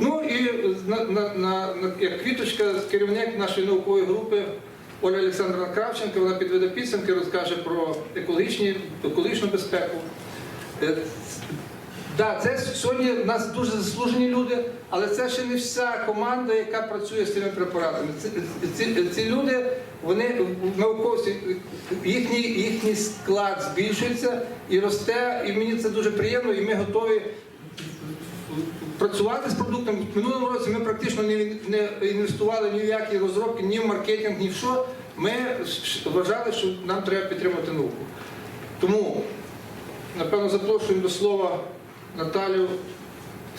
Ну і на, на, на, як квіточка, керівник нашої наукової групи Оля Олександровна Кравченко, вона підведе підсумки, розкаже про екологічні, екологічну безпеку. Е, Да, це сьогодні в нас дуже заслужені люди, але це ще не вся команда, яка працює з цими препаратами. Ці, ці, ці люди, вони науковці, їхній, їхній склад збільшується і росте, і мені це дуже приємно, і ми готові працювати з продуктом. В минулому році ми практично не, інвестували ні в які розробки, ні в маркетинг, ні в що. Ми вважали, що нам треба підтримати науку. Тому, напевно, запрошуємо до слова Наталю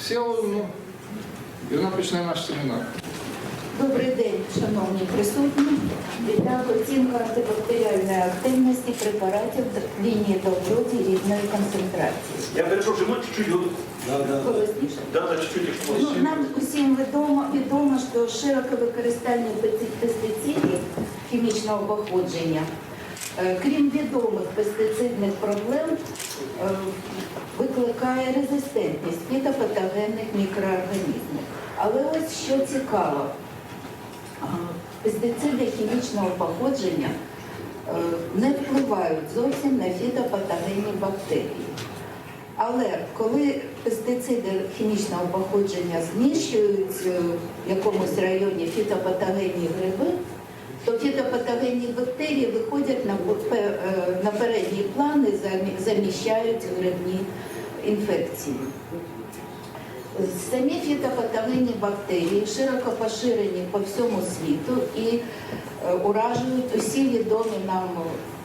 Сєвовну, і вона почне наш семінар. Добрий день, шановні присутні. Відтак оцінка антибактеріальної активності препаратів лінії доброті різної концентрації. Я перепрошую, можете чуть-чуть говорити? Голосніше. Да, да, чуть-чуть, якщо Ну, можна. нам усім відомо, відомо, що широке використання пестицидів хімічного походження, е, крім відомих пестицидних проблем, е, викликає резистентність фітопатогенних мікроорганізмів. Але ось що цікаво, пестициди хімічного походження е, не впливають зовсім на фітопатогенні бактерії. Але коли пестициди хімічного походження знищують е, в якомусь районі фітопатогенні гриби, то фітопатогенні бактерії виходять е, на передній план і заміщають грибні інфекції. Самі фітопатогенні бактерії широко поширені по всьому світу і е, уражують усі відомі нам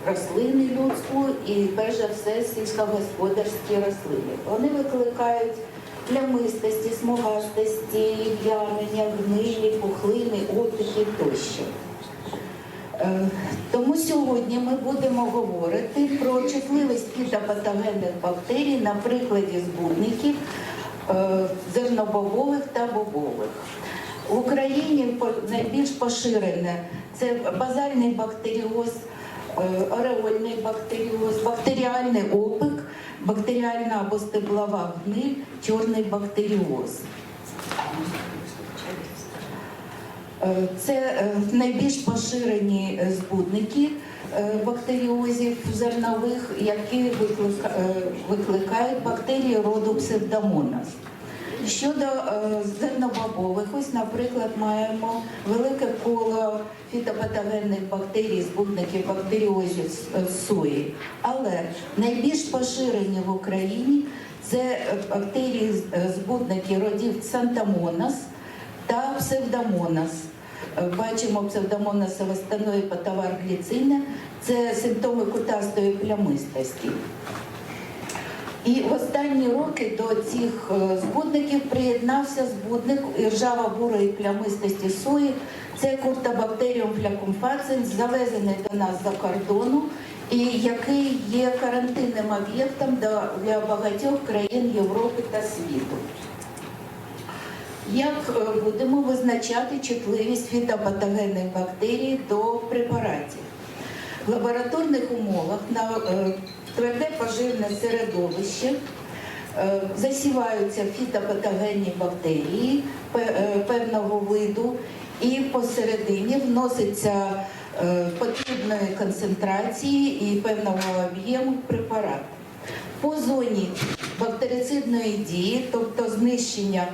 рослини людству і перш за все сільськогосподарські рослини. Вони викликають плямистості, смугастості, в'янення, гнилі, пухлини, опіки тощо. Е, Тому сьогодні ми будемо говорити про чутливість фітопатогенних бактерій на прикладі збудників зернобобових та бобових. В Україні найбільш поширене це базальний бактеріоз, е, ореольний бактеріоз, бактеріальний опик, бактеріальна або стеблова гниль, чорний бактеріоз. Е, Це е, найбільш поширені е, збудники е, бактеріозів зернових, які е, викликають бактерії роду псевдомонас. Щодо е, зернобобових, ось, наприклад, маємо велике коло фітопатогенних бактерій, збудників бактеріозів е, сої. Але найбільш поширені в Україні це е, бактерії е, збудники родів Сантамонас та псевдомонас. Бачимо псевдомонас авастаної патовар гліцина. Це симптоми кутастої плямистості. І в останні роки до цих е, збудників приєднався збудник ржава бурої плямистості сої. Це куртобактеріум флякумфацин, завезений до нас за кордону, і який є карантинним об'єктом для багатьох країн Європи та світу. Як е, будемо визначати чутливість фітопатогенних бактерій до препаратів? В лабораторних умовах на е, тверде поживне середовище е, засіваються фітопатогенні бактерії певного виду, і посередині вноситься потрібної концентрації і певного об'єму препарат. По зоні бактерицидної дії, тобто знищення,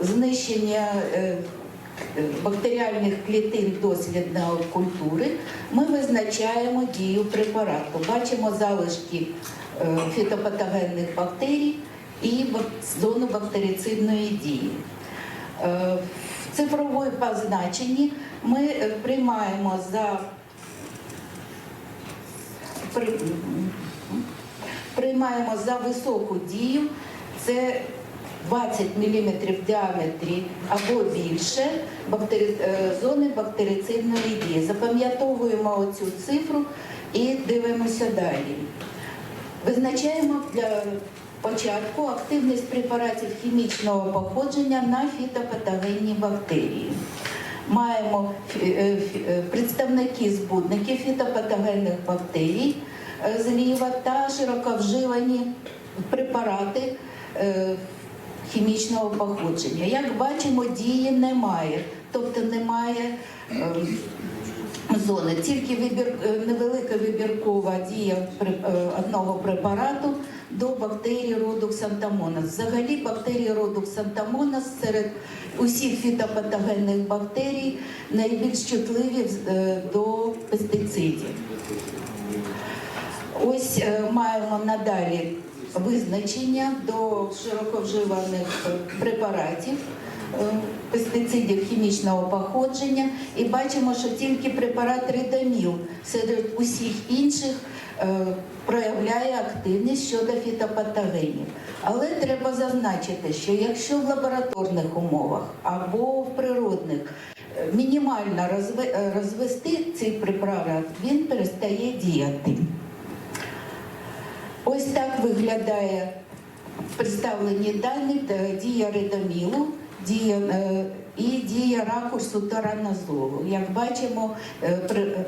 знищення е, бактеріальних клітин дослідної культури, ми визначаємо дію препарату. Бачимо залишки е, фітопатогенних бактерій і зону бактерицидної дії. Е, В цифровому позначенні ми е, приймаємо за приймаємо за високу дію, це 20 мм в діаметрі або більше бактері... е, зони бактерицидної дії. Запам'ятовуємо оцю цифру і дивимося далі. Визначаємо для початку активність препаратів хімічного походження на фітопатогенні бактерії. Маємо е, е, представники збудників фітопатогенних бактерій зліва та широко вживані препарати хімічного походження. Як бачимо, дії немає, тобто немає ем, зони. Тільки вибір, е, невелика вибіркова дія при- е, одного препарату до бактерій роду Ксантамонас. Взагалі бактерії роду Ксантамонас серед усіх фітопатогенних бактерій найбільш чутливі е, до пестицидів. Ось маємо надалі визначення до широко вживаних е, препаратів, е, пестицидів хімічного походження, і бачимо, що тільки препарат ридаміл серед усіх інших е, проявляє активність щодо фітопатогенів. Але треба зазначити, що якщо в лабораторних умовах або в природних мінімально розве- розвести цей препарат, він перестає діяти. Ось так виглядає представлені дані дія редамілу, дія е, і дія ракурсу таранозолу. Як бачимо, е, е,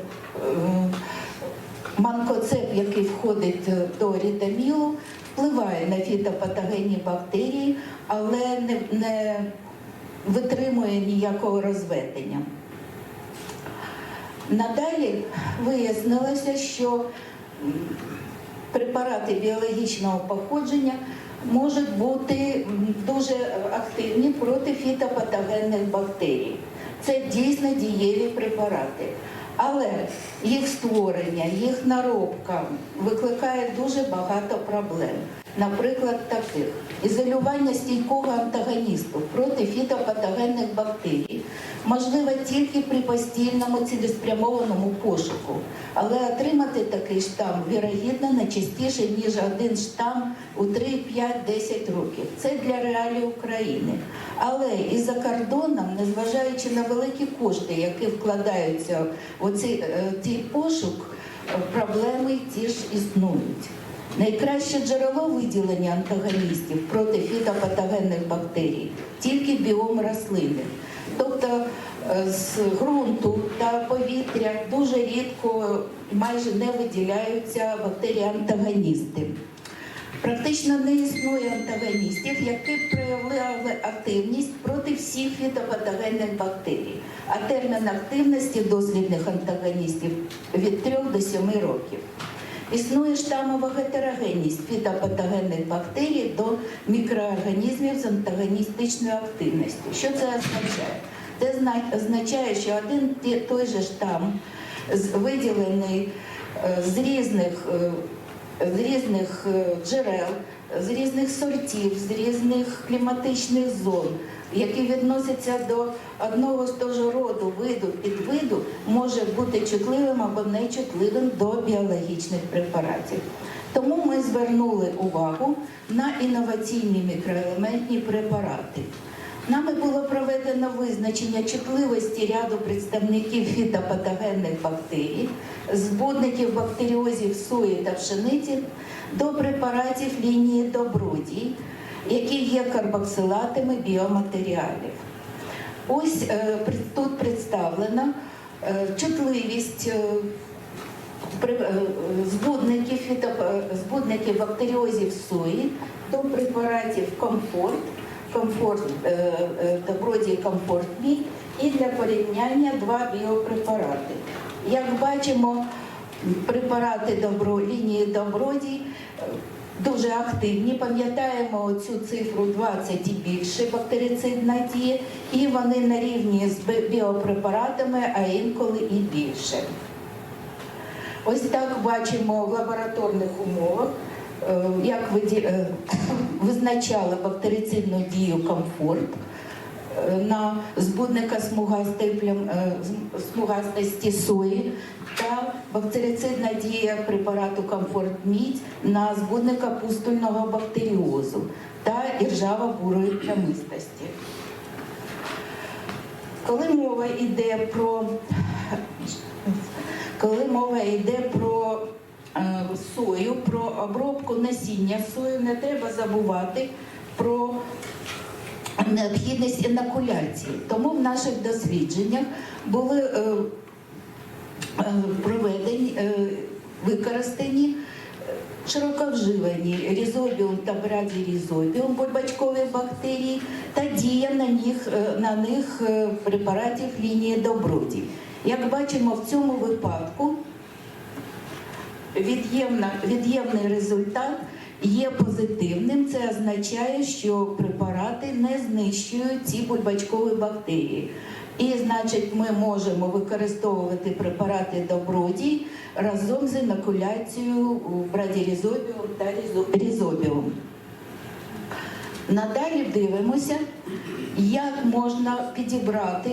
манкоцеп, який входить до рідамілу, впливає на фітопатогенні бактерії, але не, не витримує ніякого розведення. Надалі вияснилося, що препарати біологічного походження можуть бути дуже активні проти фітопатогенних бактерій. Це дійсно дієві препарати. Але їх створення, їх наробка викликає дуже багато проблем. Наприклад, таких ізолювання стійкого антагоністу проти фітопатогенних бактерій можливо тільки при постійному цілеспрямованому пошуку, але отримати такий штам вірогідно не частіше, ніж один штам у 3, 5, 10 років. Це для реалій України. Але і за кордоном, незважаючи на великі кошти, які вкладаються в цей, цей пошук, е, проблеми ті ж існують. Найкраще джерело виділення антагоністів проти фітопатогенних бактерій тільки біом рослини. З ґрунту та повітря дуже рідко, майже не виділяються бактерії-антагоністи. Практично не існує антагоністів, які б проявляли активність проти всіх фітопатогенних бактерій, а термін активності дослідних антагоністів від 3 до 7 років. Існує штамова гетерогенність фітопатогенних бактерій до мікроорганізмів з антагоністичною активністю. Що це означає? Це означає, що один той же штам виділений е, з різних е, з різних е, джерел, з різних сортів, з різних кліматичних зон, які відносяться до одного з того роду, виду, підвиду, може бути чутливим або нечутливим до біологічних препаратів. Тому ми звернули увагу на інноваційні мікроелементні препарати. Нами було проведено визначення чутливості ряду представників фітопатогенних бактерій, збудників бактеріозів сої та пшениці до препаратів лінії добродій, які є карбоксилатами біоматеріалів. Ось е, тут представлена е, чутливість е, збудників, збудників бактеріозів сої до препаратів комфорт, комфорт е, е, добродій комфорт Мі і для порівняння два біопрепарати. Як бачимо, препарати добро, лінії добродій е, дуже активні. Пам'ятаємо цю цифру 20 і більше бактерицидна дія, і вони на рівні з біопрепаратами, а інколи і більше. Ось так бачимо в лабораторних умовах, як виді- е, визначали бактерицидну дію комфорт е, на збудника е, смугастості сої та бактерицидна дія препарату комфорт мідь на збудника пустульного бактеріозу та іржаво-бурої плямистості. Коли мова йде про коли мова йде про е, сою, про обробку насіння сою, не треба забувати про необхідність інокуляції. Тому в наших дослідженнях були е, е, проведені, е, використані широковживані різобіум та брадірізобіум бульбачкові бактерії та дія на них, е, на них е, препаратів лінії доброді. Як бачимо, в цьому випадку від'ємна, від'ємний результат є позитивним. Це означає, що препарати не знищують ці бульбачкові бактерії. І значить, ми можемо використовувати препарати добродій разом з інокуляцією брадірізобіум та різобіум. Надалі дивимося, як можна підібрати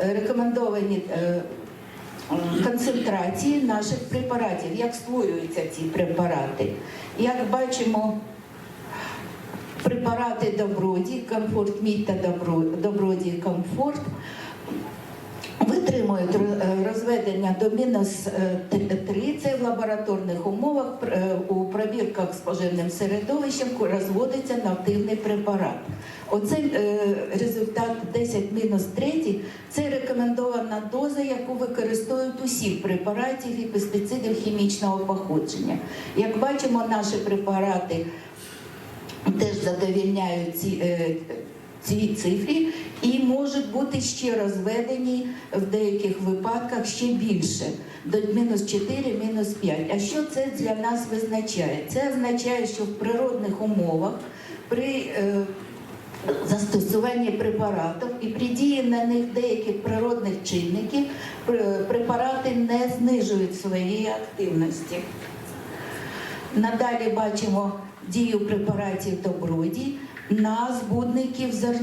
е, рекомендовані е, концентрації наших препаратів, як створюються ці препарати. Як бачимо, препарати добродій, комфорт мід та добро- добродій комфорт витримують е, розведення до мінус е, 3. Це в лабораторних умовах е, у пробірках з поживним середовищем розводиться нативний препарат. Оцей е, результат 10 мінус 3 це рекомендована доза, яку використовують усі препаратів і пестицидів хімічного походження. Як бачимо, наші препарати теж задовільняють ці, е, ці цифри і можуть бути ще розведені в деяких випадках ще більше до мінус 4, мінус 5. А що це для нас визначає? Це означає, що в природних умовах при е, застосуванні препаратів і при дії на них деяких природних чинників препарати не знижують своєї активності. Надалі бачимо дію препаратів добродій на збудників е,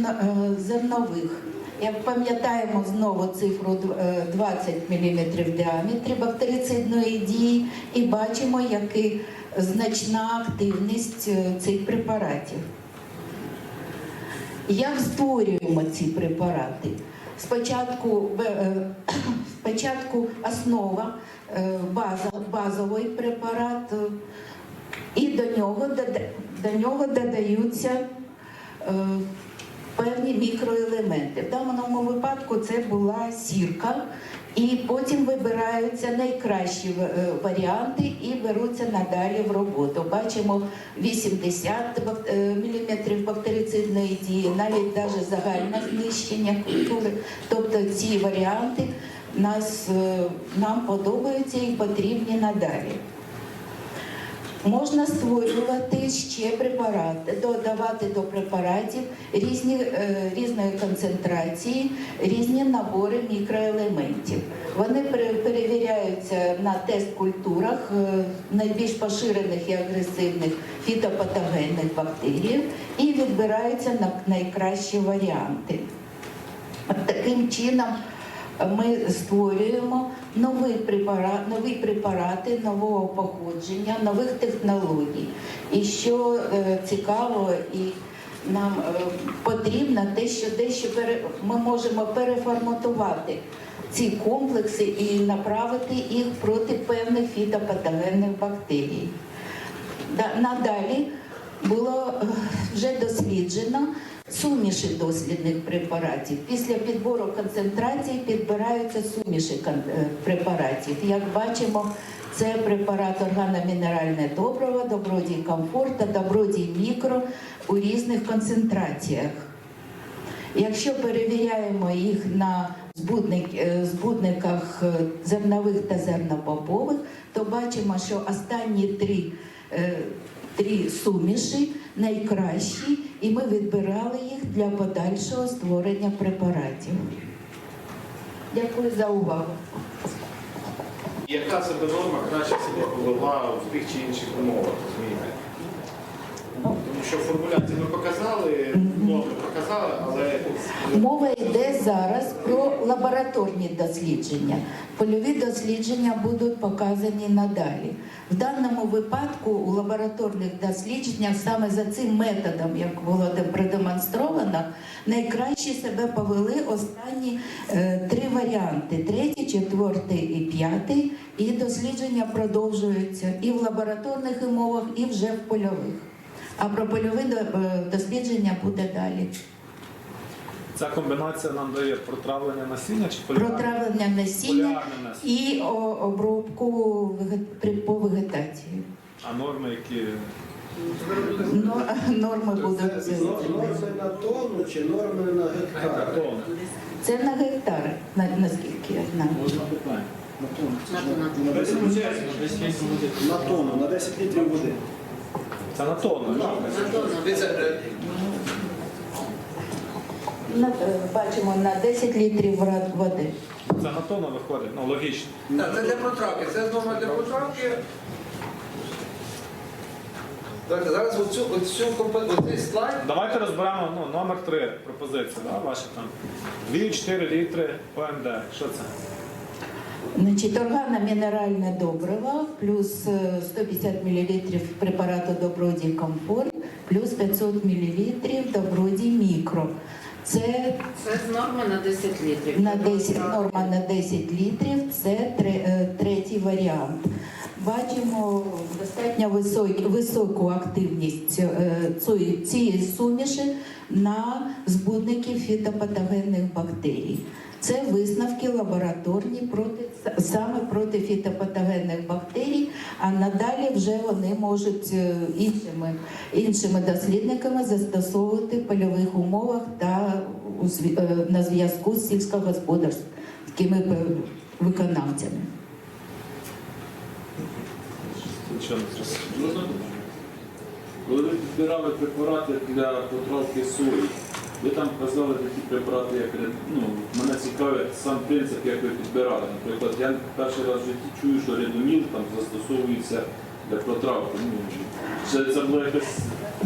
зернових. Як пам'ятаємо знову цифру е, 20 мм в діаметрі бактерицидної дії і бачимо, яка значна активність е, цих препаратів. Як створюємо ці препарати? Спочатку, е, спочатку основа, база, базовий препарат, і до нього, до нього додаються певні мікроелементи. В даному випадку це була сірка, і потім вибираються найкращі е, варіанти і беруться надалі в роботу. Бачимо 80 мм бактерицидної дії, навіть навіть загальне знищення культури. Тобто ці варіанти нас, е, нам подобаються і потрібні надалі. Можна створювати ще препарати, додавати до препаратів різні, е, різної концентрації, різні набори мікроелементів. Вони перевіряються на тест-культурах е, найбільш поширених і агресивних фітопатогенних бактерій і відбираються на найкращі варіанти. Таким чином ми створюємо нові препарати, нові препарати нового походження, нових технологій. І що е, цікаво, і нам е, потрібно те, що дещо ми можемо переформатувати ці комплекси і направити їх проти певних фітопатогенних бактерій. Надалі було е, вже досліджено суміші дослідних препаратів. Після підбору концентрації підбираються суміші е, препаратів. Як бачимо, це препарат органомінеральне добриво, добродій комфорт та добродій мікро у різних концентраціях. Якщо перевіряємо їх на е, збудниках е, зернових та зернобобових, то бачимо, що останні три, три суміші найкращі, і ми відбирали їх для подальшого створення препаратів. Дякую за увагу. Яка себе норма краще себе повела в тих чи інших умовах, розумієте? Що формуляції ми показали, норми показали, але Мова йде зараз про лабораторні дослідження. Польові дослідження будуть показані надалі. В даному випадку у лабораторних дослідженнях саме за цим методом, як було продемонстровано, найкраще себе повели останні е, три варіанти: третій, четвертий і п'ятий. І дослідження продовжуються і в лабораторних умовах, і вже в польових. А про польові е, дослідження буде далі. Ця комбінація нам дає протравлення насіння чи полярне? протравлення насіння і обробку по вегетації. А норми, які Но- Норми будуть. Це норми на тонну чи норми на гектар? Це на гектар, на- наскільки я знаю. Можна питання. На тонну. На 10 На тонну, на 10 літрів води. Це на тонну. Дивіться, е, На- е, Бачимо на 10 літрів води. Це на тонну виходить, ну логічно. Так, це для протравки. Це норма для протравки. Давайте зараз оцю, оцю, компо- оцей слайд. Давайте розберемо ну, номер 3 пропозиція, да, ваша там. 2,4 літри ОМД. Що це? Значить, органомінеральне добриво плюс е, 150 мл препарату Добродій Комфорт плюс 500 мл Добродій Мікро. Це Це з норми на 10 літрів. на 10, норма на 10 літрів, це е, третій варіант. Бачимо достатньо високі, високу активність е, цієї суміші на збудників фітопатогенних бактерій. Це висновки лабораторні проти саме проти фітопатогенних бактерій, а надалі вже вони можуть е, іншими, іншими дослідниками застосовувати в польових умовах та е, на зв'язку з сільськогосподарськими виконавцями. Ви підбирали препарати для потравки сої, ви там казали такі препарати, як ну, мене цікавить сам принцип, як ви підбирали. Наприклад, я перший раз в житті чую, що редумін там застосовується для протравки. Ну, це, це було якось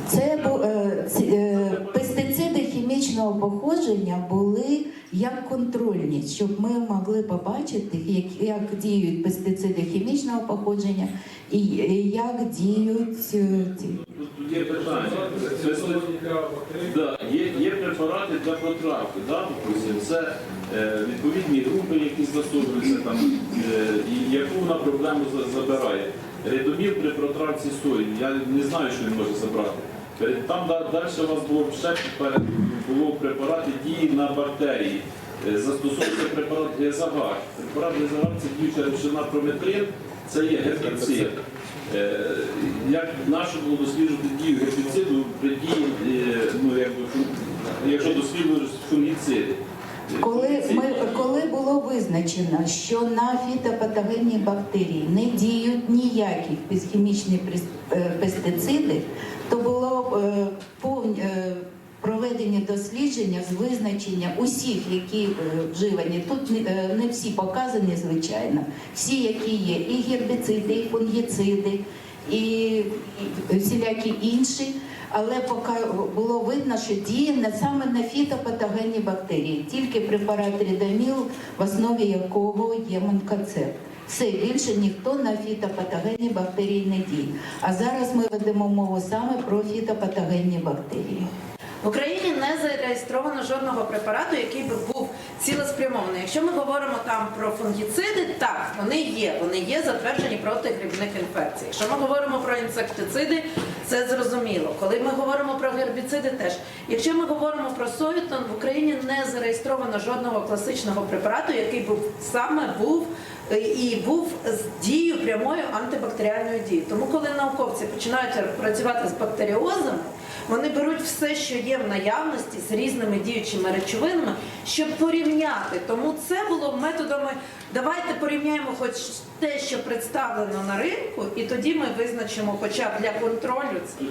Це бу- е, ці, е, пестициди хімічного походження були як контрольні, щоб ми могли побачити, як, як діють пестициди хімічного походження і е, як діють е, ці. є питання. Да, є, є препарати для протравки, да, допустим, це е, відповідні групи, які застосовуються там, е, і яку вона проблему забирає. Редоміл при протравці сої, я не знаю, що він може забрати. Там да- далі у вас було ще перед було препарати дії на бактерії. Е, Застосовується препарат Езагар. Препарат Езагар це діюча речовина прометрин, це є гербіцид. Е, Як наше було досліджувати дію гербіциду при дії, е, ну, якби, якщо досліджуєш фунгіциди. Коли ми коли було визначено, що на фітопатогенні бактерії не діють ніякі хімічні пестициди, то було е, повні. е, Проведені дослідження з визначення усіх, які е, вживані. Тут не- е, всі показані, звичайно. Всі, які є, і гербіциди, і фунгіциди, і, всілякі інші. Але поки було видно, що діє не саме на фітопатогенні бактерії, тільки препарат рідоміл, в основі якого є монкоцеп. Все більше ніхто на фітопатогенні бактерії не діє. А зараз ми ведемо мову саме про фітопатогенні бактерії. В Україні не зареєстровано жодного препарату, який би був цілеспрямований. Якщо ми говоримо там про фунгіциди, так вони є. Вони є затверджені проти грибних інфекцій. Якщо ми говоримо про інсектициди, це зрозуміло. Коли ми говоримо про гербіциди, теж якщо ми говоримо про сою, то в Україні не зареєстровано жодного класичного препарату, який був саме був е, і був з дією прямою антибактеріальної дії. Тому, коли науковці починають працювати з бактеріозами, вони беруть все, що є в наявності з різними діючими речовинами, щоб порівняти. Тому це було методами. Давайте порівняємо хоч те, що представлено на ринку, і тоді ми визначимо, хоча б для контролю це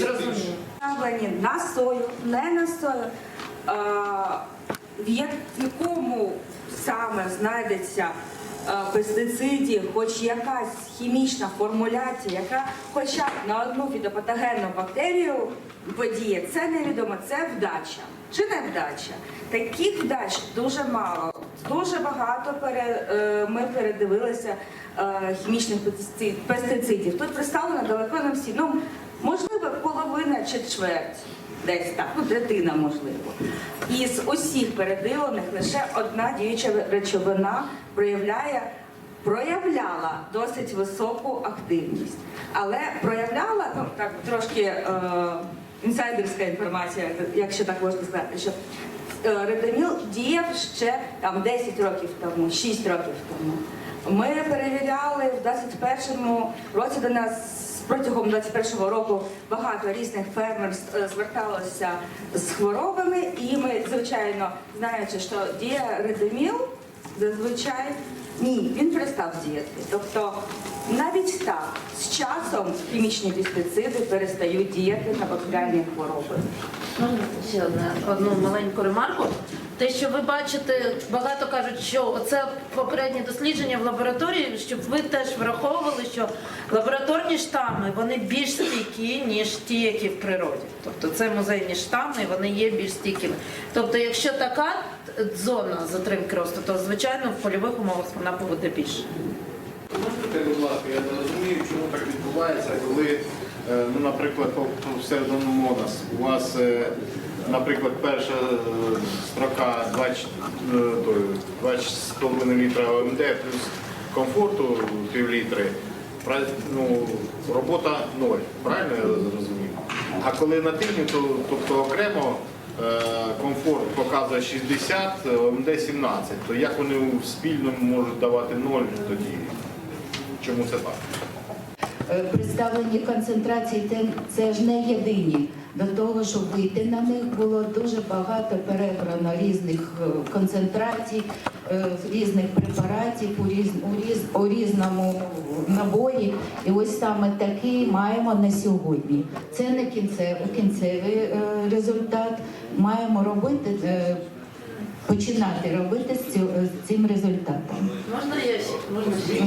зрозуміло. на сою, не на сою. Е, В якому саме знайдеться пестицидів, хоч якась хімічна формуляція, яка хоча б на одну фітопатогенну бактерію подіє, це невідомо, це вдача. Чи не вдача? Таких вдач дуже мало. Дуже багато е, ми передивилися е, хімічних пестицидів. Тут представлено далеко не всі. Ну, можливо, половина чи чверть. Десь так, ну третина можливо. Із усіх передивлених лише одна діюча речовина проявляє, проявляла досить високу активність. Але проявляла, ну так трошки е, інсайдерська інформація, якщо так можна сказати, що е, редоміл діяв ще там 10 років тому, 6 років тому. Ми перевіряли в 21-му році до нас протягом 21-го року багато різних фермерств е, зверталося з хворобами, і ми, звичайно, знаючи, що діє редеміл, зазвичай ні, він перестав діяти. Тобто навіть так з часом хімічні пестициди перестають діяти на бактеріальні хвороби. Можна ще одне, одну маленьку ремарку. Те, що ви бачите, багато кажуть, що це попередні дослідження в лабораторії, щоб ви теж враховували, що лабораторні штами вони більш стійкі, ніж ті, які в природі. Тобто це музейні штами, вони є більш стійкими. Тобто, якщо така зона затримки росту, то звичайно в польових умовах вона буде більше. Можете, я не розумію, чому так відбувається, коли, е, ну, наприклад, по псевдомонас у вас, е, наприклад, перша е, строка 20, е, 2,5 літра ОМД плюс комфорту пів літри, ну, робота 0, правильно я зрозумів? А коли на тижні, то тобто окремо комфорт показує 60, ОМД 17, то як вони у спільному можуть давати 0 тоді? Чому це так? Е, Представлені концентрації це, ж не єдині. До того, щоб вийти на них, було дуже багато перебрано різних е, концентрацій, е, різних препаратів у, різ, у, різ, у різному наборі. І ось саме такий маємо на сьогодні. Це не кінцевий, кінцевий результат. Маємо робити, починати робити з, з цим результатом. Можна я ще? Можна ще?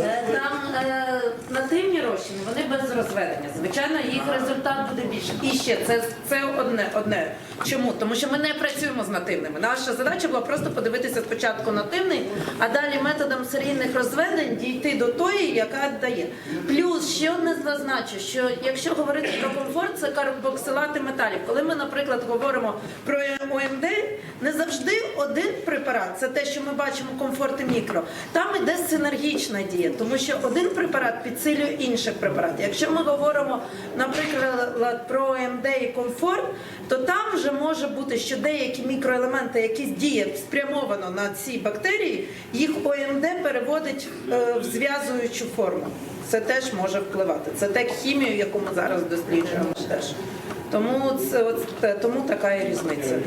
Е, Там е, нативні розчини, вони без розведення. Звичайно, їх результат буде більше. І ще це, це одне, одне. Чому? Тому що ми не працюємо з нативними. Наша задача була просто подивитися спочатку нативний, а далі методом серійних розведень дійти до тої, яка дає. Плюс ще одне зазначу, що якщо говорити про комфорт, це карбоксилати металів. Коли ми, наприклад, говоримо про ОМД, не завжди один препарат, це те, що ми бачимо комфорт і мікро. Там іде синергічна дія, тому що один препарат підсилює інший препарат. Якщо ми говоримо, наприклад, про ОМД і комфорт, то там вже може бути, що деякі мікроелементи, які діють спрямовано на ці бактерії, їх ОМД переводить е, в зв'язуючу форму. Це теж може впливати. Це так хімію, яку ми зараз досліджуємо теж. Тому це от, тому така і різниця.